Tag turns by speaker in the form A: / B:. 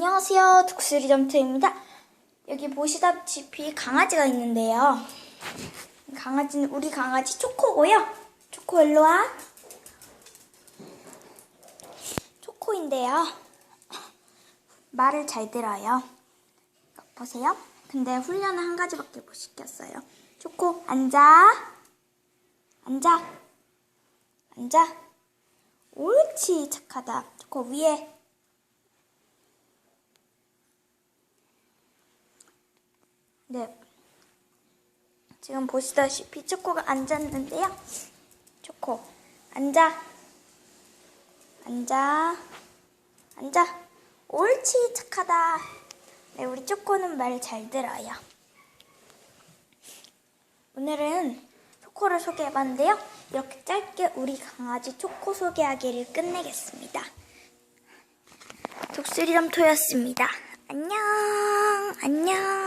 A: 안녕하세요. 독수리 점트입니다. 여기 보시다시피 강아지가 있는데요. 강아지는 우리 강아지 초코고요. 초코 일로 와. 초코인데요. 말을 잘 들어요. 보세요. 근데 훈련을 한 가지밖에 못 시켰어요. 초코 앉아. 앉아. 앉아. 옳지 착하다. 초코 위에. 네. 지금 보시다시피 초코가 앉았는데요. 초코, 앉아. 앉아. 앉아. 옳지, 착하다. 네, 우리 초코는 말 잘 들어요. 오늘은 초코를 소개해봤는데요. 이렇게 짧게 우리 강아지 초코 소개하기를 끝내겠습니다. 독수리점토였습니다. 안녕, 안녕.